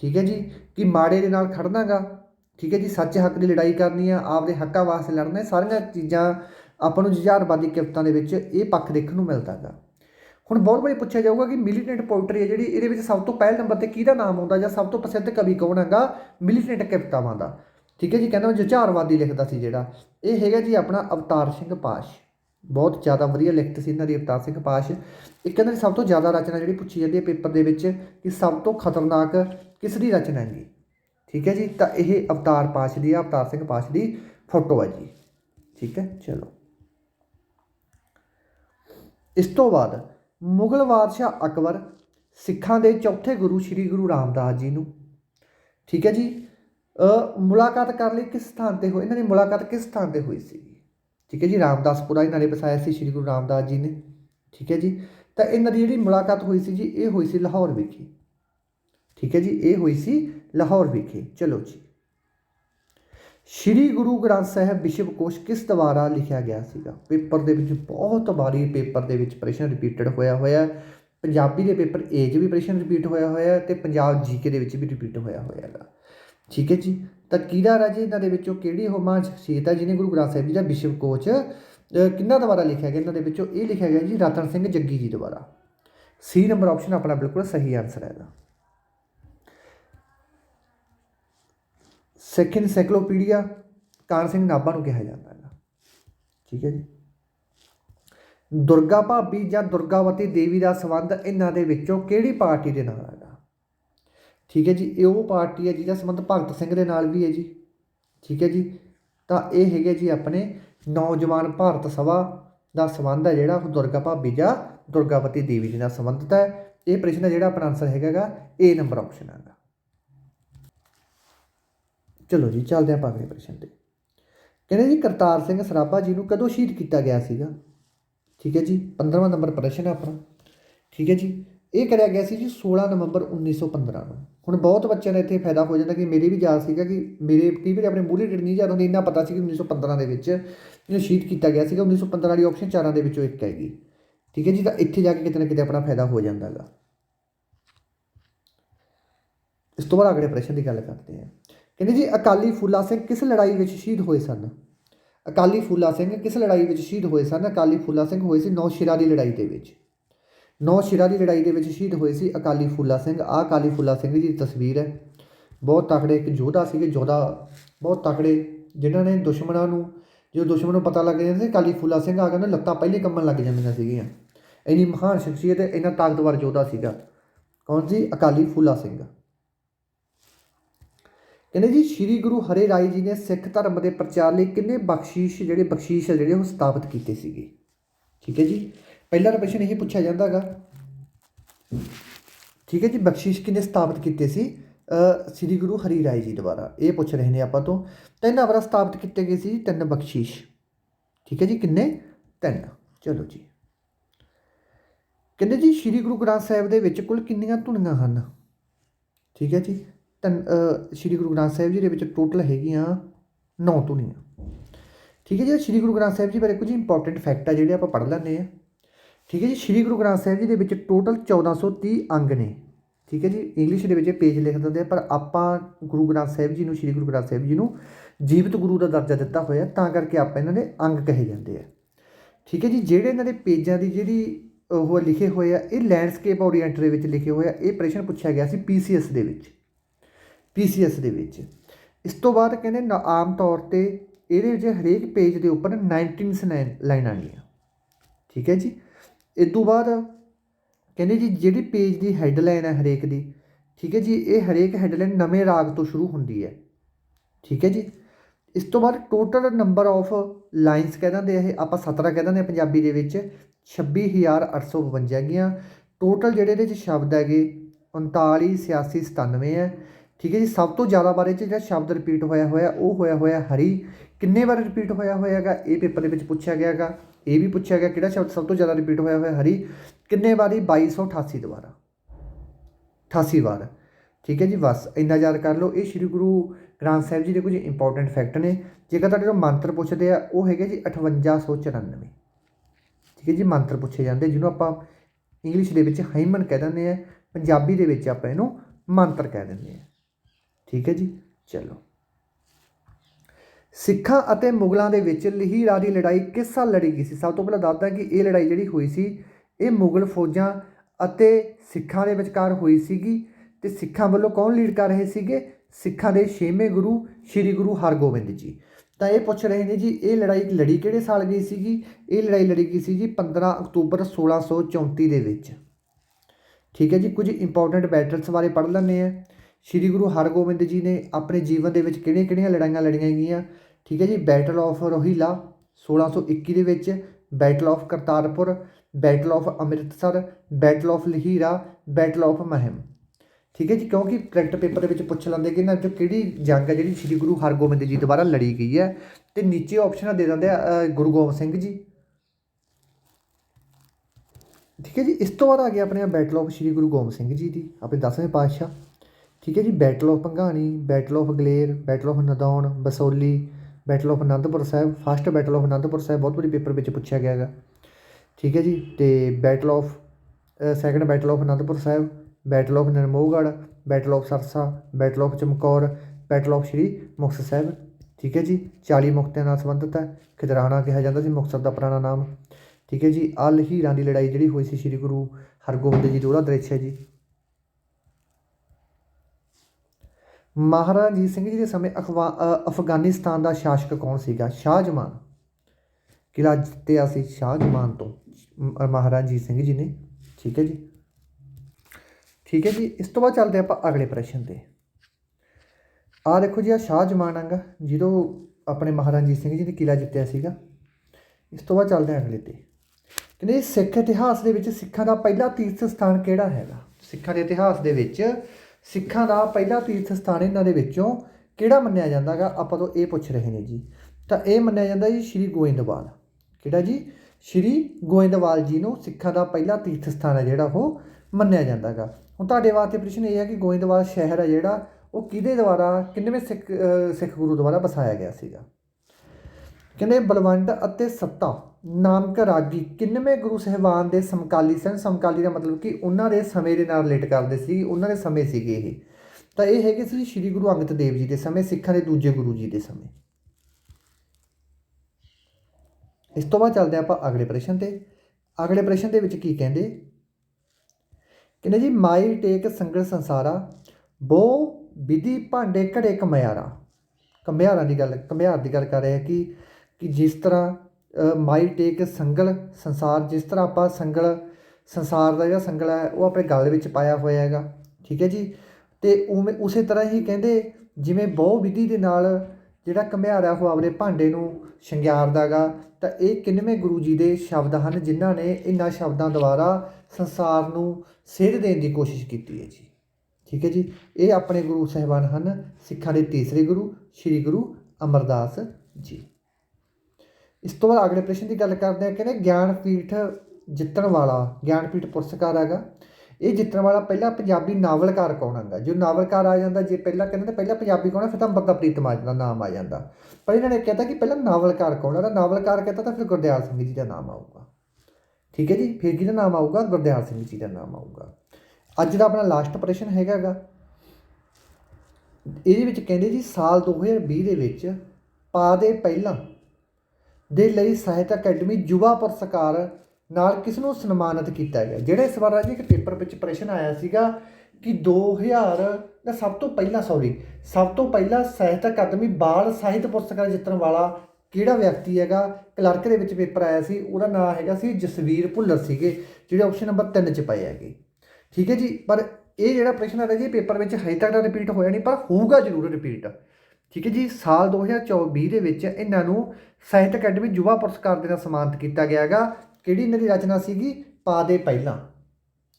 ਠੀਕ ਹੈ ਜੀ? ਕਿ ਮਾੜੇ ਦੇ ਨਾਲ ਖੜਨਾਗਾ ਠੀਕ ਹੈ ਜੀ, ਸੱਚ ਹੱਕ ਦੀ ਲੜਾਈ ਕਰਨੀ ਆ, ਆਪਦੇ ਹੱਕਾਂ ਵਾਸਤੇ ਲੜਨਾ ਇਹ ਸਾਰੀਆਂ ਚੀਜ਼ਾਂ ਆਪਾਂ ਨੂੰ ਜੁਝਾਰਵਾਦੀ ਕਵਿਤਾ ਦੇ ਵਿੱਚ ਇਹ ਪੱਖ ਦੇਖਣ ਨੂੰ ਮਿਲਦਾਗਾ ਹੁਣ ਬਹੁਤ ਵਾਰੀ ਪੁੱਛਿਆ ਜਾਊਗਾ ਕਿ ਮਿਲੀਟੈਂਟ ਪੋਇਟਰੀ ਹੈ ਜਿਹੜੀ, ਇਹਦੇ ਵਿੱਚ ਸਭ ਤੋਂ ਪਹਿਲ ਨੰਬਰ ਤੇ ਕਿਹਦਾ ਨਾਮ ਆਉਂਦਾ ਜਾਂ ਸਭ ਤੋਂ ਪ੍ਰਸਿੱਧ ਕਵੀ ਕੌਣ ਹੈਗਾ? ਮਿਲੀਟੈਂਟ ਕਵਿਤਾਵਾਂ ਦਾ। ਠੀਕ ਹੈ ਜੀ, ਕਹਿੰਦਾ ਜੁਝਾਰਵਾਦੀ ਲਿਖਦਾ ਸੀ ਜਿਹੜਾ। ਇਹ ਹੈਗਾ ਜੀ ਆਪਣਾ ਅਵਤਾਰ ਸਿੰਘ ਪਾਸ਼। ਬਹੁਤ ਜ਼ਿਆਦਾ ਵਧੀਆ ਲਿਖਤ ਸੀ ਇਹਨਾਂ ਦੀ, ਅਵਤਾਰ ਸਿੰਘ ਪਾਸ਼। ਇੱਕ ਇਹਨਾਂ ਸਭ ਤੋਂ ਜ਼ਿਆਦਾ ਰਚਨਾ ਜਿਹੜੀ ਪੁੱਛੀ ਜਾਂਦੀ ਹੈ ਪੇਪਰ ਦੇ ਵਿੱਚ ਕਿ ਸਭ ਤੋਂ ਖਤਰਨਾਕ ਕਿਸ ਦੀ ਰਚਨਾ ਹੈਗੀ? ਠੀਕ ਹੈ ਜੀ? ਤਾਂ ਇਹ ਅਵਤਾਰ ਪਾਸ਼ ਦੀ ਆ, ਅਵਤਾਰ ਸਿੰਘ ਪਾਸ਼ ਦੀ ਫੋਟੋ ਹੈ ਜੀ। ਠੀਕ ਹੈ? ਚਲੋ। ਇਸ ਤੋਂ ਬਾਅਦ ਮੁਗਲ ਬਾਦਸ਼ਾਹ ਅਕਬਰ ਸਿੱਖਾਂ ਦੇ ਚੌਥੇ ਗੁਰੂ ਸ੍ਰੀ ਗੁਰੂ ਰਾਮਦਾਸ ਜੀ ਨੂੰ, ਠੀਕ ਹੈ ਜੀ? ਮੁਲਾਕਾਤ ਕਰਨ ਲਈ ਕਿਸ ਸਥਾਨ ਤੇ ਹੋਈ ਇਹਨਾਂ ਦੀ ਮੁਲਾਕਾਤ ਕਿਸ ਸਥਾਨ ਤੇ ਹੋਈ ਸੀ? ਠੀਕ ਹੈ ਜੀ? ਰਾਮਦਾਸਪੁਰਾ ਇਹਨਾਂ ਨੇ ਬਸਾਇਆ ਸੀ ਸ੍ਰੀ ਗੁਰੂ ਰਾਮਦਾਸ ਜੀ ਨੇ। ਠੀਕ ਹੈ ਜੀ? ਤਾਂ ਇਹਨਾਂ ਦੀ ਜਿਹੜੀ ਮੁਲਾਕਾਤ ਹੋਈ ਸੀ ਜੀ, ਇਹ ਹੋਈ ਸੀ ਲਾਹੌਰ ਵਿਖੇ। ਠੀਕ ਹੈ ਜੀ? ਇਹ ਹੋਈ ਸੀ ਲਾਹੌਰ ਵਿਖੇ। ਚਲੋ ਜੀ। ਸ਼੍ਰੀ ਗੁਰੂ ਗ੍ਰੰਥ ਸਾਹਿਬ ਵਿਸ਼ਵ ਕੋਸ਼ ਕਿਸ ਦੁਆਰਾ ਲਿਖਿਆ ਗਿਆ ਸੀਗਾ? ਪੇਪਰ ਦੇ ਵਿੱਚ ਬਹੁਤ ਵਾਰੀ ਪੇਪਰ ਦੇ ਵਿੱਚ ਪ੍ਰਸ਼ਨ ਰਿਪੀਟਡ ਹੋਇਆ ਹੋਇਆ ਪੰਜਾਬੀ ਦੇ ਪੇਪਰ ਏ 'ਚ ਵੀ ਪ੍ਰਸ਼ਨ ਰਿਪੀਟ ਹੋਇਆ ਹੋਇਆ ਤੇ ਪੰਜਾਬ ਜੀਕੇ ਦੇ ਵਿੱਚ ਵੀ ਰਿਪੀਟ ਹੋਇਆ ਹੋਇਆ ਹੈਗਾ। ਠੀਕ ਹੈ ਜੀ। ਤਾਂ ਕਿਹਦਾ ਰਾਜੇ ਇਹਨਾਂ ਦੇ ਵਿੱਚੋਂ ਕਿਹੜੀ ਉਹ ਮਹਾਨ ਸ਼ਖਸੀਅਤ ਹੈ ਜਿਹਨੇ ਗੁਰੂ ਗ੍ਰੰਥ ਸਾਹਿਬ ਜੀ ਦਾ ਵਿਸ਼ਵ ਕੋਚ ਕਿੰਨਾ ਦੁਆਰਾ ਲਿਖਿਆ ਗਿਆ ਇਹਨਾਂ ਦੇ ਵਿੱਚੋਂ? ਇਹ ਲਿਖਿਆ ਗਿਆ ਜੀ ਰਤਨ ਸਿੰਘ ਜੱਗੀ ਜੀ ਦੁਆਰਾ। ਸੀ ਨੰਬਰ ਆਪਸ਼ਨ ਆਪਣਾ ਬਿਲਕੁਲ ਸਹੀ ਆਨਸਰ ਹੈ ਇਹਦਾ। ਸਿੱਖ ਇਨਸਾਈਕਲੋਪੀਡੀਆ ਕਾਨ ਸਿੰਘ ਨਾਭਾ ਨੂੰ ਕਿਹਾ ਜਾਂਦਾ ਹੈਗਾ। ਠੀਕ ਹੈ ਜੀ। ਦੁਰਗਾ ਭਾਬੀ ਜਾਂ ਦੁਰਗਾਵਤੀ ਦੇਵੀ ਦਾ ਸੰਬੰਧ ਇਹਨਾਂ ਦੇ ਵਿੱਚੋਂ ਕਿਹੜੀ ਪਾਰਟੀ ਦੇ ਨਾਲ ਹੈਗਾ? ਠੀਕ ਹੈ ਜੀ, ਇਹ ਉਹ ਪਾਰਟੀ ਹੈ ਜਿਹਦਾ ਸੰਬੰਧ ਭਗਤ ਸਿੰਘ ਦੇ ਨਾਲ ਵੀ ਹੈ ਜੀ। ਠੀਕ ਹੈ ਜੀ, ਤਾਂ ਇਹ ਹੈਗੇ ਜੀ ਆਪਣੇ ਨੌਜਵਾਨ ਭਾਰਤ ਸਭਾ ਦਾ ਸੰਬੰਧ ਹੈ ਜਿਹੜਾ ਉਹ ਦੁਰਗਾ ਭਾਬੀ ਜਾਂ ਦੁਰਗਾਵਤੀ ਦੇਵੀ ਜੀ ਨਾਲ ਸੰਬੰਧਿਤ ਹੈ। ਇਹ ਪ੍ਰਸ਼ਨ ਦਾ ਜਿਹੜਾ ਆਪਣਾ ਆਨਸਰ ਹੈਗਾਗਾ ਏ ਨੰਬਰ ਆਪਸ਼ਨ ਹੈਗਾ। ਚਲੋ ਜੀ, ਚੱਲਦੇ ਆਪਾਂ ਅਗਲੇ ਪ੍ਰਸ਼ਨ ਤੇ। ਕਹਿੰਦੇ ਜੀ, ਕਰਤਾਰ ਸਿੰਘ ਸਰਾਭਾ ਜੀ ਨੂੰ ਕਦੋਂ ਸ਼ਹੀਦ ਕੀਤਾ ਗਿਆ ਸੀਗਾ? ਠੀਕ ਹੈ ਜੀ 15ਵਾਂ ਨੰਬਰ ਪ੍ਰਸ਼ਨ ਹੈ ਆਪਣਾ। ਠੀਕ ਹੈ ਜੀ, ਇਹ ਕਰਿਆ ਗਿਆ ਸੀ ਜੀ 16 ਨਵੰਬਰ 1915 ਨੂੰ। ਹੁਣ ਬਹੁਤ ਬੱਚਿਆਂ ਦਾ ਇੱਥੇ ਫਾਇਦਾ ਹੋ ਜਾਂਦਾ ਕਿ ਮੇਰੇ ਵੀ ਯਾਦ ਸੀਗਾ ਕਿ ਮੇਰੇ ਕਈ ਵਾਰੀ ਆਪਣੇ ਮੂਹਰੇ ਡੇਟ ਨਹੀਂ ਯਾਦ ਹੁੰਦੀ, ਇੰਨਾ ਪਤਾ ਸੀ ਕਿ 1915 ਦੇ ਵਿੱਚ ਇਹਨੂੰ ਸ਼ਹੀਦ ਕੀਤਾ ਗਿਆ ਸੀਗਾ। 1915 ਵਾਲੀ ਆਪਸ਼ਨ ਚਾਰਾਂ ਦੇ ਵਿੱਚੋਂ ਇੱਕ ਹੈਗੀ। ਠੀਕ ਹੈ ਜੀ, ਤਾਂ ਇੱਥੇ ਜਾ ਕੇ ਕਿਤੇ ਨਾ ਕਿਤੇ ਆਪਣਾ ਫਾਇਦਾ ਹੋ ਜਾਂਦਾ ਹੈਗਾ। ਇਸ ਤੋਂ ਬਾਅਦ ਅਗਲੇ ਪ੍ਰਸ਼ਨ ਦੀ ਗੱਲ ਕਰਦੇ ਹਾਂ। ਕਹਿੰਦੇ ਜੀ ਅਕਾਲੀ ਫੂਲਾ ਸਿੰਘ ਕਿਸ ਲੜਾਈ ਵਿੱਚ ਸ਼ਹੀਦ ਹੋਏ ਸਨ? ਅਕਾਲੀ ਫੂਲਾ ਸਿੰਘ ਕਿਸ ਲੜਾਈ ਵਿੱਚ ਸ਼ਹੀਦ ਹੋਏ ਸਨ? ਅਕਾਲੀ ਫੂਲਾ ਸਿੰਘ ਹੋਏ ਸੀ ਨੌ ਸ਼ਿਰਾ ਦੀ ਲੜਾਈ ਦੇ ਵਿੱਚ। ਨੌ ਸ਼ਿਰਾ ਦੀ ਲੜਾਈ ਦੇ ਵਿੱਚ ਸ਼ਹੀਦ ਹੋਏ ਸੀ ਅਕਾਲੀ ਫੂਲਾ ਸਿੰਘ। ਆਹ ਅਕਾਲੀ ਫੂਲਾ ਸਿੰਘ ਦੀ ਤਸਵੀਰ ਹੈ। ਬਹੁਤ ਤਕੜੇ ਇੱਕ ਯੋਧਾ ਸੀਗੇ, ਯੋਧਾ ਬਹੁਤ ਤਕੜੇ, ਜਿਨ੍ਹਾਂ ਨੇ ਦੁਸ਼ਮਣਾਂ ਨੂੰ, ਜਦੋਂ ਦੁਸ਼ਮਣ ਨੂੰ ਪਤਾ ਲੱਗ ਜਾਂਦਾ ਸੀ, ਅਕਾਲੀ ਫੂਲਾ ਸਿੰਘ ਆ ਗਿਆ ਨਾ ਲੱਤਾਂ ਪਹਿਲੇ ਕੰਮਣ ਲੱਗ ਜਾਂਦੀਆਂ ਸੀਗੀਆਂ। ਇੰਨੀ ਮਹਾਨ ਸ਼ਖਸੀਅਤ ਹੈ ਇੰਨਾ ਤਾਕਤਵਰ ਯੋਧਾ ਸੀਗਾ। ਕੌਣ ਸੀ? ਅਕਾਲੀ ਫੂਲਾ ਸਿੰਘ। ਕਹਿੰਦੇ ਜੀ, ਸ੍ਰੀ ਗੁਰੂ ਹਰੇ ਰਾਏ ਜੀ ਨੇ ਸਿੱਖ ਧਰਮ ਦੇ ਪ੍ਰਚਾਰ ਲਈ ਕਿੰਨੇ ਬਖਸ਼ੀਸ਼ ਜਿਹੜੇ ਬਖਸ਼ੀਸ਼ ਆ ਜਿਹੜੇ ਉਹ ਸਥਾਪਿਤ ਕੀਤੇ ਸੀਗੇ। ਠੀਕ ਹੈ ਜੀ? ਪਹਿਲਾ ਪ੍ਰਸ਼ਨ ਇਹ ਪੁੱਛਿਆ ਜਾਂਦਾ ਹੈਗਾ ਠੀਕ ਹੈ ਜੀ, ਬਖਸ਼ੀਸ਼ ਕਿੰਨੇ ਸਥਾਪਿਤ ਕੀਤੇ ਸੀ? ਸ੍ਰੀ ਗੁਰੂ ਹਰੀ ਰਾਏ ਜੀ ਦੁਆਰਾ। ਇਹ ਪੁੱਛ ਰਹੇ ਨੇ ਆਪਾਂ ਤੋਂ। ਤਿੰਨ ਅਵਰਾ ਸਥਾਪਿਤ ਕੀਤੇ ਗਏ ਸੀ, ਤਿੰਨ ਬਖਸ਼ੀਸ਼। ਠੀਕ ਹੈ ਜੀ, ਕਿੰਨੇ? ਤਿੰਨ। ਚਲੋ ਜੀ। ਕਹਿੰਦੇ ਜੀ, ਸ੍ਰੀ ਗੁਰੂ ਗ੍ਰੰਥ ਸਾਹਿਬ ਦੇ ਵਿੱਚ ਕੁੱਲ ਕਿੰਨੀਆਂ ਧੁਨੀਆਂ ਹਨ? ਠੀਕ ਹੈ ਜੀ। ਤਿੰਨ ਸ੍ਰੀ ਗੁਰੂ ਗ੍ਰੰਥ ਸਾਹਿਬ ਜੀ ਦੇ ਵਿੱਚ ਟੋਟਲ ਹੈਗੀਆਂ 9 ਧੁਨੀਆਂ। ਠੀਕ ਹੈ ਜੀ, ਸ੍ਰੀ ਗੁਰੂ ਗ੍ਰੰਥ ਸਾਹਿਬ ਜੀ ਬਾਰੇ ਕੁਝ ਇੰਪੋਰਟੈਂਟ ਫੈਕਟ ਆ ਜਿਹੜੇ ਆਪਾਂ ਪੜ੍ਹ ਲੈਂਦੇ ਆ ਠੀਕ ਹੈ ਜੀ, ਸ੍ਰੀ ਗੁਰੂ ਗ੍ਰੰਥ ਸਾਹਿਬ ਜੀ ਦੇ ਵਿੱਚ ਟੋਟਲ 1430 ਅੰਗ ਨੇ। ਠੀਕ ਹੈ ਜੀ ਇੰਗਲਿਸ਼ ਦੇ ਵਿੱਚ ਇਹ ਪੇਜ ਲਿਖ ਦਿੰਦੇ ਆ, ਪਰ ਆਪਾਂ ਗੁਰੂ ਗ੍ਰੰਥ ਸਾਹਿਬ ਜੀ ਨੂੰ, ਸ੍ਰੀ ਗੁਰੂ ਗ੍ਰੰਥ ਸਾਹਿਬ ਜੀ ਨੂੰ ਜੀਵਤ ਗੁਰੂ ਦਾ ਦਰਜਾ ਦਿੱਤਾ ਹੋਇਆ, ਤਾਂ ਕਰਕੇ ਆਪਾਂ ਇਹਨਾਂ ਦੇ ਅੰਗ ਕਹੇ ਜਾਂਦੇ ਆ। ਠੀਕ ਹੈ ਜੀ, ਜਿਹੜੇ ਇਹਨਾਂ ਦੇ ਪੇਜਾਂ ਦੀ ਜਿਹੜੀ ਉਹ ਲਿਖੇ ਹੋਏ ਆ, ਇਹ ਲੈਂਡਸਕੇਪ ਓਰੀਐਂਟ ਦੇ ਵਿੱਚ ਲਿਖੇ ਹੋਏ ਆ, ਇਹ ਪ੍ਰਸ਼ਨ ਪੁੱਛਿਆ ਗਿਆ ਸੀ ਪੀਸੀਐਸ ਦੇ ਵਿੱਚ। ਪੀਸੀਐਸ ਦੇ ਵਿੱਚ। ਇਸ ਤੋਂ ਬਾਅਦ ਕਹਿੰਦੇ ਨਾ- ਆਮ ਤੌਰ ਤੇ ਇਹਦੇ ਵਿੱਚ ਹਰੇਕ ਪੇਜ ਦੇ ਉੱਪਰ 19 ਲਾਈਨਾਂ ਆਣਗੀਆਂ ਠੀਕ ਹੈ ਜੀ? ਇਸ ਤੋਂ ਬਾਅਦ ਕਹਿੰਦੇ ਜੀ ਜਿਹੜੀ ਪੇਜ ਦੀ ਹੈਡਲਾਈਨ ਹੈ ਹਰੇਕ ਦੀ, ਠੀਕ ਹੈ ਜੀ, ਇਹ ਹਰੇਕ ਹੈਡਲਾਈਨ ਨਵੇਂ ਰਾਗ ਤੋਂ ਸ਼ੁਰੂ ਹੁੰਦੀ ਹੈ। ਠੀਕ ਹੈ ਜੀ? ਇਸ ਤੋਂ ਬਾਅਦ ਟੋਟਲ ਨੰਬਰ ਆਫ ਲਾਈਨਸ ਕਹਿ ਦਿੰਦੇ ਇਹ, ਆਪਾਂ 17 ਕਹਿ ਦਿੰਦੇ ਆ ਪੰਜਾਬੀ ਦੇ ਵਿੱਚ 26852 ਹੈਗੀਆਂ। ਟੋਟਲ ਜਿਹੜੇ ਇਹਦੇ ਵਿੱਚ ਸ਼ਬਦ ਹੈਗੇ 39 86 97 ਹੈ। ਠੀਕ ਹੈ ਜੀ, ਸਭ ਤੋਂ ਜ਼ਿਆਦਾ ਬਾਰੇ 'ਚ ਜਿਹੜਾ ਸ਼ਬਦ ਰਿਪੀਟ ਹੋਇਆ ਹੋਇਆ, ਉਹ ਹੋਇਆ ਹੋਇਆ ਹਰੀ। ਕਿੰਨੇ ਵਾਰ ਰਿਪੀਟ ਹੋਇਆ ਹੋਇਆ ਹੈਗਾ? ਇਹ ਪੇਪਰ ਦੇ ਵਿੱਚ ਪੁੱਛਿਆ ਗਿਆ ਹੈਗਾ। ਇਹ ਵੀ ਪੁੱਛਿਆ ਗਿਆ ਕਿਹੜਾ ਸ਼ਬਦ ਸਭ ਤੋਂ ਜ਼ਿਆਦਾ ਰਿਪੀਟ ਹੋਇਆ ਹੋਇਆ ਹਰੀ? ਕਿੰਨੇ ਵਾਰੀ? 2288 ਦੁਬਾਰਾ। 88 ਵਾਰ। ਠੀਕ ਹੈ ਜੀ, ਬਸ ਇੰਨਾ ਯਾਦ ਕਰ ਲਓ। ਇਹ ਸ੍ਰੀ ਗੁਰੂ ਗ੍ਰੰਥ ਸਾਹਿਬ ਜੀ ਦੇ ਕੁਝ ਇੰਪੋਰਟੈਂਟ ਫੈਕਟ ਨੇ। ਜੇਕਰ ਤੁਹਾਡੇ ਤੋਂ ਮੰਤਰ ਪੁੱਛਦੇ ਆ, ਉਹ ਹੈਗੇ ਜੀ 5894 ਠੀਕ ਹੈ ਜੀ, ਮੰਤਰ ਪੁੱਛੇ ਜਾਂਦੇ, ਜਿਹਨੂੰ ਆਪਾਂ ਇੰਗਲਿਸ਼ ਦੇ ਵਿੱਚ ਹਾਈਮਨ ਕਹਿ ਦਿੰਦੇ ਆ। ਪੰਜਾਬੀ ਦੇ ਵਿੱਚ ਆਪਾਂ ਇਹਨੂੰ ਮੰਤਰ ਕਹਿ ਦਿੰਦੇ ਆ। ਠੀਕ ਹੈ ਜੀ, ਚਲੋ। ਸਿੱਖਾਂ ਅਤੇ ਮੁਗਲਾਂ ਦੇ ਵਿੱਚ ਲਹੀਰਾ ਦੀ ਲੜਾਈ ਕਿਸ ਸਾਲ ਲੜੀ ਗਈ ਸੀ? ਸਭ ਤੋਂ ਪਹਿਲਾਂ ਦੱਸਦਾ ਕਿ ਇਹ ਲੜਾਈ ਜਿਹੜੀ ਹੋਈ ਸੀ, ਇਹ ਮੁਗਲ ਫੌਜਾਂ ਅਤੇ ਸਿੱਖਾਂ ਦੇ ਵਿਚਕਾਰ ਹੋਈ ਸੀਗੀ ਤੇ ਸਿੱਖਾਂ ਵੱਲੋਂ ਕੌਣ ਲੀਡ ਕਰ ਰਹੇ ਸੀਗੇ? ਸਿੱਖਾਂ ਦੇ ਛੇਵੇਂ ਗੁਰੂ, ਸ੍ਰੀ ਗੁਰੂ ਹਰਗੋਬਿੰਦ ਜੀ। ਤਾਂ ਇਹ ਪੁੱਛ ਰਹੇ ਨੇ ਜੀ, ਇਹ ਲੜਾਈ ਲੜੀ ਕਿਹੜੇ ਸਾਲ ਗਈ ਸੀਗੀ? ਇਹ ਲੜਾਈ ਲੜੀ ਗਈ ਸੀ ਜੀ 15 ਅਕਤੂਬਰ 1634 ਦੇ ਵਿੱਚ। ਠੀਕ ਹੈ ਜੀ, ਕੁਝ ਇੰਪੋਰਟੈਂਟ ਬੈਟਲਸ ਬਾਰੇ ਪੜ੍ਹ ਲੈਂਦੇ ਆ ਸ਼੍ਰੀ ਗੁਰੂ ਹਰਗੋਬਿੰਦ ਜੀ ਨੇ ਆਪਣੇ ਜੀਵਨ ਦੇ ਵਿੱਚ ਕਿਹੜੀਆਂ-ਕਿਹੜੀਆਂ ਲੜਾਈਆਂ ਲੜੀਆਂ ਗਈਆਂ? ਠੀਕ ਹੈ ਜੀ ਬੈਟਲ ਆਫ ਰੋਹਿਲਾ 1621 ਦੇ ਵਿੱਚ battle of Kartarpur battle of Amritsar battle of Lahira battle of Mahim ਠੀਕ ਹੈ ਜੀ, ਕਿਉਂਕਿ ਕਰੈਕਟ ਪੇਪਰ ਦੇ ਵਿੱਚ ਪੁੱਛ ਲੈਂਦੇ ਕਿ ਇਹਨਾਂ ਵਿੱਚੋਂ ਕਿਹੜੀ ਜੰਗ ਹੈ ਜਿਹੜੀ ਸ਼੍ਰੀ ਗੁਰੂ ਹਰਗੋਬਿੰਦ ਜੀ ਦੁਆਰਾ ਲੜੀ ਗਈ ਹੈ? ਤੇ ਨੀਚੇ ਆਪਸ਼ਨਾਂ ਦੇ ਦਿੰਦੇ ਆ ਗੁਰੂ ਗੋਬਿੰਦ ਸਿੰਘ ਜੀ। ਠੀਕ ਹੈ ਜੀ, ਇਸ ਤੋਂ ਬਾਅਦ ਆ ਗਿਆ ਆਪਣੇ ਬੈਟਲ ਆਫ ਸ਼੍ਰੀ ਗੁਰੂ ਗੋਬਿੰਦ ਸਿੰਘ ਜੀ ਦੀ। ਆਪਣੇ 10ਵੇਂ ਪਾਤਸ਼ਾਹ। ਠੀਕ ਹੈ ਜੀ battle of Bhangani battle of Guler battle of Nadaun Basoli battle of Anandpur Sahib first battle of Anandpur Sahib ਬਹੁਤ ਵਾਰੀ ਪੇਪਰ ਵਿੱਚ ਪੁੱਛਿਆ ਗਿਆ ਹੈਗਾ ਠੀਕ ਹੈ ਜੀ ਤੇ battle of second battle of Anandpur Sahib battle of Nirmohgarh battle of Sarsa battle of Chamkaur battle of Shri Muktsar Sahib ਠੀਕ ਹੈ ਜੀ 40 ਮੁਕਤਿਆਂ ਨਾਲ ਸੰਬੰਧਿਤ ਹੈ ਖਿਦਰਾਣਾ ਕਿਹਾ ਜਾਂਦਾ ਸੀ ਮੁਕਤਸਰ ਦਾ ਪੁਰਾਣਾ ਨਾਮ ਠੀਕ ਹੈ ਜੀ ਅਲ ਹੀਰਾਂ ਦੀ ਲੜਾਈ ਜਿਹੜੀ ਹੋਈ ਸੀ ਸ੍ਰੀ ਗੁਰੂ ਹਰਗੋਬਿੰਦ ਜੀ ਦਾ ਉਹਦਾ ਦ੍ਰਿਸ਼ ਹੈ ਜੀ ਮਹਾਰਾਜਾ ਰਣਜੀਤ ਸਿੰਘ ਜੀ ਦੇ ਸਮੇਂ ਅਖਵਾ ਅਫਗਾਨਿਸਤਾਨ ਦਾ ਸ਼ਾਸਕ ਕੌਣ ਸੀਗਾ? ਸ਼ਾਹ ਜਮਾਨ ਕਿਲਾ ਜਿੱਤਿਆ ਸੀ ਸ਼ਾਹ ਜਮਾਨ ਤੋਂ, ਮ- ਮਹਾਰਾਜਾ ਰਣਜੀਤ ਸਿੰਘ ਜੀ ਨੇ। ਠੀਕ ਹੈ ਜੀ? ਠੀਕ ਹੈ ਜੀ, ਇਸ ਤੋਂ ਬਾਅਦ ਚੱਲਦੇ ਆਪਾਂ ਅਗਲੇ ਪ੍ਰਸ਼ਨ ਤੇ। ਆ ਦੇਖੋ ਜੀ ਆ ਸ਼ਾਹਜਮਾਨ ਆਂਗਾ ਜਿਹਦੋਂ ਆਪਣੇ ਮਹਾਰਾਜਾ ਰਣਜੀਤ ਸਿੰਘ ਜੀ ਨੇ ਕਿਲਾ ਜਿੱਤਿਆ ਸੀਗਾ। ਇਸ ਤੋਂ ਬਾਅਦ ਚੱਲਦੇ ਹਾਂ ਅਗਲੇ ਤੇ। ਕਹਿੰਦੇ ਸਿੱਖ ਇਤਿਹਾਸ ਦੇ ਵਿੱਚ ਸਿੱਖਾਂ ਦਾ ਪਹਿਲਾ ਤੀਰਥ ਸਥਾਨ ਕਿਹੜਾ ਹੈਗਾ? ਸਿੱਖਾਂ ਦੇ ਇਤਿਹਾਸ ਦੇ ਵਿੱਚ ਸਿੱਖਾਂ ਦਾ ਪਹਿਲਾ ਤੀਰਥ ਸਥਾਨ ਇਹਨਾਂ ਦੇ ਵਿੱਚੋਂ ਕਿਹੜਾ ਮੰਨਿਆ ਜਾਂਦਾਗਾ ਆਪਾਂ ਤੋਂ ਇਹ ਪੁੱਛ ਰਹੇ ਨੇ ਜੀ। ਤਾਂ ਇਹ ਮੰਨਿਆ ਜਾਂਦਾ ਜੀ ਸ਼੍ਰੀ ਗੋਇੰਦਵਾਲ। ਕਿਹੜਾ ਜੀ? ਸ਼੍ਰੀ ਗੋਇੰਦਵਾਲ ਜੀ ਨੂੰ ਸਿੱਖਾਂ ਦਾ ਪਹਿਲਾ ਤੀਰਥ ਸਥਾਨ ਹੈ ਜਿਹੜਾ ਉਹ ਮੰਨਿਆ ਜਾਂਦਾਗਾ ਹੁਣ ਤੁਹਾਡੇ ਵਾਸਤੇ ਪ੍ਰਸ਼ਨ ਇਹ ਹੈ ਕਿ ਗੋਇੰਦਵਾਲ ਸ਼ਹਿਰ ਹੈ ਜਿਹੜਾ, ਉਹ ਕਿਹਦੇ ਦੁਆਰਾ, ਕਿੰਨਵੇਂ ਸਿੱਖ ਸਿੱਖ ਗੁਰੂ ਦੁਆਰਾ ਵਸਾਇਆ ਗਿਆ ਸੀਗਾ? ਕਹਿੰਦੇ ਬਲਵੰਡ ਅਤੇ ਸੱਤਾ? ਨਾਮਕ ਰਾਗੀ, ਕਿੰਨਵੇਂ ਗੁਰੂ ਸਹਿਬਾਨ ਦੇ ਸਮਕਾਲੀ ਸਨ? ਸਮਕਾਲੀ ਦਾ ਮਤਲਬ ਕਿ ਉਹਨਾਂ ਦੇ ਸਮੇਂ ਦੇ ਨਾਲ ਰਿਲੇਟ ਕਰਦੇ ਸੀ, ਉਹਨਾਂ ਦੇ ਸਮੇਂ ਸੀਗੇ ਇਹ। ਤਾਂ ਇਹ ਹੈਗੇ ਸੀ ਸ੍ਰੀ ਗੁਰੂ ਅੰਗਦ ਦੇਵ ਜੀ ਦੇ ਸਮੇਂ, ਸਿੱਖਾਂ ਦੇ ਦੂਜੇ ਗੁਰੂ ਜੀ ਦੇ ਸਮੇਂ। ਇਸ ਤੋਂ ਬਾਅਦ ਚੱਲਦੇ ਆਪਾਂ ਅਗਲੇ ਪ੍ਰਸ਼ਨ ਤੇ। ਅਗਲੇ ਪ੍ਰਸ਼ਨ ਦੇ ਵਿੱਚ ਕੀ ਕਹਿੰਦੇ? ਕਹਿੰਦੇ ਜੀ, ਮਾਈ ਟੇਕ ਸੰਗਲ ਸੰਸਾਰਾ, ਬੋ ਵਿਧੀ ਭਾਂਡੇ ਘੜੇ ਕਮਿਆਰਾ ਕਮਿਆਰਾਂ ਦੀ ਗੱਲ ਕਮਿਆਰ ਦੀ ਗੱਲ ਕਰ ਰਿਹਾ ਕਿ ਕਿ ਜਿਸ ਤਰ੍ਹਾਂ ਮਾਈ ਟੇਕ ਸੰਗਲ ਸੰਸਾਰ, ਜਿਸ ਤਰ੍ਹਾਂ ਆਪਾਂ ਸੰਗਲ, ਸੰਸਾਰ ਦਾ ਜਿਹੜਾ ਸੰਗਲ ਹੈ, ਉਹ ਆਪਣੇ ਗਲ ਵਿੱਚ ਪਾਇਆ ਹੋਇਆ ਹੈਗਾ। ਠੀਕ ਹੈ ਜੀ? ਤੇ ਉਵੇਂ ਉਸੇ ਤਰ੍ਹਾਂ ਹੀ ਕਹਿੰਦੇ, ਜਿਵੇਂ ਬਹੁ ਵਿਧੀ ਦੇ ਨਾਲ ਜਿਹੜਾ ਘੁਮਿਆਰ ਉਹ ਆਪਣੇ ਭਾਂਡੇ ਨੂੰ ਸ਼ਿੰਗਾਰਦਾਗਾ, ਤਾਂ ਇਹ ਕਿੰਨਵੇਂ ਗੁਰੂ ਜੀ ਦੇ ਸ਼ਬਦ ਹਨ, ਜਿਨ੍ਹਾਂ ਨੇ ਇਹਨਾਂ ਸ਼ਬਦਾਂ ਦੁਆਰਾ ਸੰਸਾਰ ਨੂੰ ਸੇਧ ਦੇਣ ਦੀ ਕੋਸ਼ਿਸ਼ ਕੀਤੀ ਹੈ ਜੀ। ਠੀਕ ਹੈ ਜੀ? ਇਹ ਆਪਣੇ ਗੁਰੂ ਸਾਹਿਬਾਨ ਹਨ, ਸਿੱਖਾਂ ਦੇ ਤੀਸਰੇ ਗੁਰੂ, ਸ੍ਰੀ ਗੁਰੂ ਅਮਰਦਾਸ ਜੀ। ਇਸ ਤੋਂ ਬਾਅਦ ਅਗਲੇ ਪ੍ਰਸ਼ਨ ਦੀ ਗੱਲ ਕਰਦੇ ਹਾਂ ਕਹਿੰਦੇ ਗਿਆਨਪੀਠ ਜਿੱਤਣ ਵਾਲਾ ਗਿਆਨਪੀਠ ਪੁਰਸਕਾਰ ਹੈਗਾ। ਇਹ ਜਿੱਤਣ ਵਾਲਾ ਪਹਿਲਾ ਪੰਜਾਬੀ ਨਾਵਲਕਾਰ ਕੌਣ ਹੈਗਾ ਜੋ ਨਾਵਲਕਾਰ ਆ ਜਾਂਦਾ, ਜੇ ਪਹਿਲਾਂ ਕਹਿੰਦੇ ਤਾਂ ਪਹਿਲਾਂ ਪੰਜਾਬੀ ਕੌਣ ਹੈ ਫਿਰ ਤਾਂ ਬੰਦਾ ਪ੍ਰੀਤਮ ਆ ਜਾਂਦਾ ਨਾਮ ਆ ਜਾਂਦਾ। ਪਰ ਇਹਨਾਂ ਨੇ ਕਹਿਤਾ ਕਿ ਪਹਿਲਾਂ ਨਾਵਲਕਾਰ ਕੌਣ ਹੈ ਤਾਂ ਨਾਵਲਕਾਰ ਕਹਿੰਦਾ ਤਾਂ ਫਿਰ ਗੁਰਦਿਆਲ ਸਿੰਘ ਜੀ ਦਾ ਨਾਮ ਆਊਗਾ। ਠੀਕ ਹੈ ਜੀ? ਫਿਰ ਕਿਹਦਾ ਨਾਮ ਆਊਗਾ? ਗੁਰਦਿਆਲ ਸਿੰਘ ਜੀ ਦਾ ਨਾਮ ਆਊਗਾ। ਅੱਜ ਦਾ ਆਪਣਾ ਲਾਸਟ ਪ੍ਰਸ਼ਨ ਹੈਗਾਗਾ ਇਹਦੇ ਵਿੱਚ ਕਹਿੰਦੇ ਜੀ ਸਾਲ 2020 ਦੇ ਵਿੱਚ ਪਾ ਦੇ ਪਹਿਲਾਂ ਦੇ ਲਈ ਸਾਹਿਤ ਅਕੈਡਮੀ ਯੁਵਾ ਪੁਰਸਕਾਰ ਨਾਲ ਕਿਸ ਨੂੰ ਸਨਮਾਨਿਤ ਕੀਤਾ ਗਿਆ? ਜਿਹੜਾ ਇਸ ਵਾਰ ਰਾਜੀ ਇੱਕ ਪੇਪਰ ਵਿੱਚ ਪ੍ਰਸ਼ਨ ਆਇਆ ਸੀਗਾ ਕਿ 2000 ਦਾ ਸਭ ਤੋਂ ਪਹਿਲਾਂ ਸੌਰੀ ਸਭ ਤੋਂ ਪਹਿਲਾਂ ਸਾਹਿਤ ਅਕਾਦਮੀ ਬਾਲ ਸਾਹਿਤ ਪੁਰਸਕਾਰ ਜਿੱਤਣ ਵਾਲਾ ਕਿਹੜਾ ਵਿਅਕਤੀ ਹੈਗਾ? ਕਲਰਕ ਦੇ ਵਿੱਚ ਪੇਪਰ ਆਇਆ ਸੀ, ਉਹਦਾ ਨਾਮ ਹੈਗਾ ਸੀ ਜਸਵੀਰ ਭੁੱਲਰ ਸੀਗੇ, ਜਿਹੜੇ ਆਪਸ਼ਨ ਨੰਬਰ 3 'ਚ ਪਏ ਹੈਗੇ। ਠੀਕ ਹੈ ਜੀ, ਪਰ ਇਹ ਜਿਹੜਾ ਪ੍ਰਸ਼ਨ ਆ ਰਿਹਾ ਜੀ ਪੇਪਰ ਵਿੱਚ ਹਜੇ ਤੱਕ ਤਾਂ ਰਿਪੀਟ ਹੋਇਆ ਨਹੀਂ, ਪਰ ਹੋਊਗਾ ਜ਼ਰੂਰ ਰਿਪੀਟ ਠੀਕ ਹੈ ਜੀ, ਸਾਲ 2024 ਦੇ ਵਿੱਚ ਇਹਨਾਂ ਨੂੰ ਸਾਹਿਤ ਅਕੈਡਮੀ ਯੁਵਾ ਪੁਰਸਕਾਰ ਦੇ ਨਾਲ ਸਨਮਾਨਿਤ ਕੀਤਾ ਗਿਆ ਹੈਗਾ। ਕਿਹੜੀ ਇਹਨਾਂ ਦੀ ਰਚਨਾ ਸੀਗੀ? ਪਾ ਦੇ ਪਹਿਲਾਂ।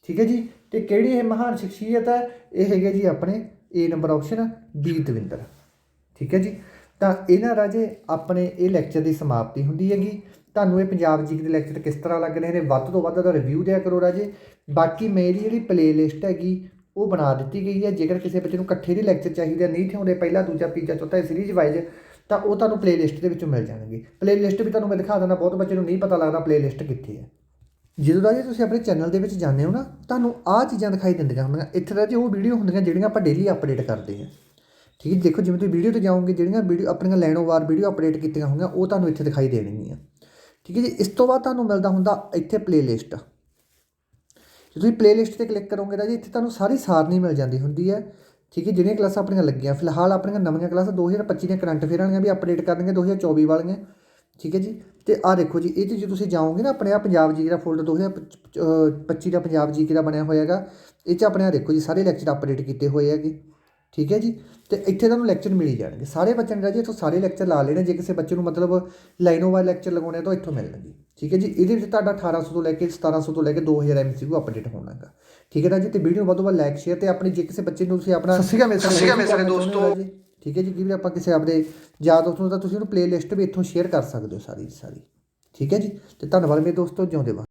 ਠੀਕ ਹੈ ਜੀ, ਤੇ ਕਿਹੜੀ ਇਹ ਮਹਾਨ ਸ਼ਖਸੀਅਤ ਹੈ? ਇਹ ਹੈਗੇ ਜੀ ਆਪਣੇ A number option B Davinder. ਠੀਕ ਹੈ ਜੀ, ਤਾਂ ਇਹਨਾਂ ਰਾਜੇ ਆਪਣੇ ਇਹ ਲੈਕਚਰ ਦੀ ਸਮਾਪਤੀ ਹੁੰਦੀ ਹੈਗੀ। ਤੁਹਾਨੂੰ ਇਹ ਪੰਜਾਬ ਜੀ ਦੇ ਲੈਕਚਰ ਕਿਸ ਤਰ੍ਹਾਂ ਲੱਗ ਰਹੇ ਨੇ? ਵੱਧ ਤੋਂ ਵੱਧ ਦਾ ਰਿਵਿਊ ਦਿਆ ਕਰੋ ਰਾਜੇ। ਬਾਕੀ ਮੇਰੀ ਜਿਹੜੀ ਪਲੇਲਿਸਟ ਹੈਗੀ ਉਹ ਬਣਾ ਦਿੱਤੀ ਗਈ ਹੈ। ਜੇਕਰ ਕਿਸੇ ਬੱਚੇ ਨੂੰ ਇਕੱਠੇ ਦੇ ਲੈਕਚਰ ਚਾਹੀਦੇ ਨਹੀਂ ਥਿਉਂਦੇ ਪਹਿਲਾ ਦੂਜਾ, ਤੀਜਾ, ਚੌਥਾ ਸੀਰੀਜ਼ ਵਾਈਜ਼ ਤਾਂ ਉਹ ਤੁਹਾਨੂੰ ਪਲੇਲਿਸਟ ਦੇ ਵਿੱਚੋਂ ਮਿਲ ਜਾਣਗੇ। ਪਲੇਲਿਸਟ ਵੀ ਤੁਹਾਨੂੰ ਮੈਂ ਦਿਖਾ ਦਿੰਦਾ, ਬਹੁਤ ਬੱਚੇ ਨੂੰ ਨਹੀਂ ਪਤਾ ਲੱਗਦਾ ਪਲੇਲਿਸਟ ਕਿੱਥੇ ਹੈ। ਜਦੋਂ ਦਾ ਜੀ ਤੁਸੀਂ ਆਪਣੇ ਚੈਨਲ ਦੇ ਵਿੱਚ ਜਾਂਦੇ ਹੋ ਨਾ, ਤੁਹਾਨੂੰ ਆਹ ਚੀਜ਼ਾਂ ਦਿਖਾਈ ਦਿੰਦੀਆਂ ਹੁੰਦੀਆਂ। ਇੱਥੇ ਦਾ ਜੀ ਉਹ ਵੀਡੀਓ ਹੁੰਦੀਆਂ ਜਿਹੜੀਆਂ ਆਪਾਂ ਡੇਲੀ ਅਪਡੇਟ ਕਰਦੇ ਹਾਂ। ਠੀਕ ਹੈ, ਦੇਖੋ ਜਿਵੇਂ ਤੁਸੀਂ ਵੀਡੀਓ ਤੇ ਜਾਓਗੇ, ਜਿਹੜੀਆਂ ਵੀਡੀਓ ਆਪਣੀਆਂ ਲੈਣੋ ਵਾਰ ਵੀਡੀਓ ਅਪਡੇਟ ਕੀਤੀਆਂ ਹੋਣਗੀਆਂ ਉਹ ਤੁਹਾਨੂੰ ਇੱਥੇ ਦਿਖਾਈ ਦੇਣਗੀਆਂ। ਠੀਕ ਹੈ ਜੀ, ਇਸ ਤੋਂ ਬਾਅਦ ਤੁਹਾਨੂੰ ਮਿਲਦਾ ਹੁੰਦਾ ਇੱਥੇ ਪਲੇਲਿਸਟ ਜੇ ਤੁਸੀਂ ਪਲੇਲਿਸਟ ਤੇ ਕਲਿੱਕ ਕਰੋਗੇ ਤਾਂ ਜੀ ਇੱਥੇ ਤੁਹਾਨੂੰ ਸਾਰੀ ਸਾਰਨੀ ਮਿਲ ਜਾਂਦੀ ਹੁੰਦੀ ਹੈ। ਠੀਕ ਹੈ, ਜਿਹੜੀਆਂ ਕਲਾਸਾਂ ਆਪਣੀਆਂ ਲੱਗੀਆਂ, ਫਿਲਹਾਲ ਆਪਣੀਆਂ ਨਵੀਆਂ ਕਲਾਸਾਂ 2025 ਦੀਆਂ ਕਰੰਟ ਅਫੇਅਰ ਵਾਲੀਆਂ ਵੀ ਅਪਡੇਟ ਕਰਨਗੇ 2024 ਵਾਲੀਆਂ। ਠੀਕ ਹੈ ਜੀ, ਤੇ ਆਹ ਦੇਖੋ ਜੀ, ਇਹ 'ਚ ਜੇ ਤੁਸੀਂ ਜਾਓਗੇ ਨਾ ਆਪਣੇ ਆ ਪੰਜਾਬ ਜੀ ਦਾ ਫੋਲਡਰ 2025 ਦਾ ਪੰਜਾਬ ਜੀ ਦਾ ਬਣਿਆ ਹੋਇਆ ਹੈਗਾ, ਇਹ 'ਚ ਆਪਣੇ ਆ ਦੇਖੋ ਜੀ, ਸਾਰੇ ਲੈਕਚਰ ਅਪਡੇਟ ਕੀਤੇ ਹੋਏ ਹੈਗੇ। ਠੀਕ ਹੈ ਜੀ, ਤੇ ਇੱਥੇ ਤੁਹਾਨੂੰ ਲੈਕਚਰ ਮਿਲੀ ਜਾਣਗੇ। ਸਾਰੇ ਬੱਚਿਆਂ ਨੇ ਜੀ ਇੱਥੋਂ ਸਾਰੇ ਲੈਕਚਰ ਲਾ ਲੈਣੇ, ਜੇ ਕਿਸੇ ਬੱਚੇ ਨੂੰ ਮਤਲਬ ਲਾਈਨੋ ਵਾਈਜ਼ ਲੈਕਚਰ ਲਗਾਉਣੇ ਆ ਤਾਂ ਇੱਥੋਂ ਮਿਲਣਗੇ ਠੀਕ ਹੈ ਜੀ? ਇਹਦੇ ਵਿੱਚ ਤੁਹਾਡਾ 1800 ਤੋਂ ਲੈ ਕੇ 1700 ਤੋਂ ਲੈ ਕੇ 2000 ਐਮਸੀਕਿਊ ਅਪਡੇਟ ਹੋਣਾਗਾ ਠੀਕ ਹੈ ਰਾਜੀ ਤੇ ਵੀਡੀਓ ਵੱਧ ਤੋਂ ਵੱਧ ਲਾਈਕ ਸ਼ੇਅਰ ਤੇ ਆਪਣੀ ਜੇ ਕਿਸੇ ਬੱਚੇ ਨੂੰ ਤੁਸੀਂ ਆਪਣਾ ਸਸਿਕਾ ਮੇਰੇ ਦੋਸਤੋ। ਠੀਕ ਹੈ ਜੀ? ਕੀ ਵੀ ਆਪਾਂ ਕਿਸੇ ਆਪਣੇ ਯਾਦ ਦੋਸਤ ਨੂੰ ਤਾਂ ਤੁਸੀਂ ਉਹਨੂੰ ਪਲੇਲਿਸਟ ਵੀ ਇੱਥੋਂ ਸ਼ੇਅਰ ਕਰ ਸਕਦੇ ਹੋ ਸਾਰੀ ਦੀ ਸਾਰੀ। ਠੀਕ ਹੈ ਜੀ? ਤੇ ਧੰਨਵਾਦ ਮੇਰੇ ਦੋਸਤੋ ਜਿਉਂਦੇ ਰਹੋ।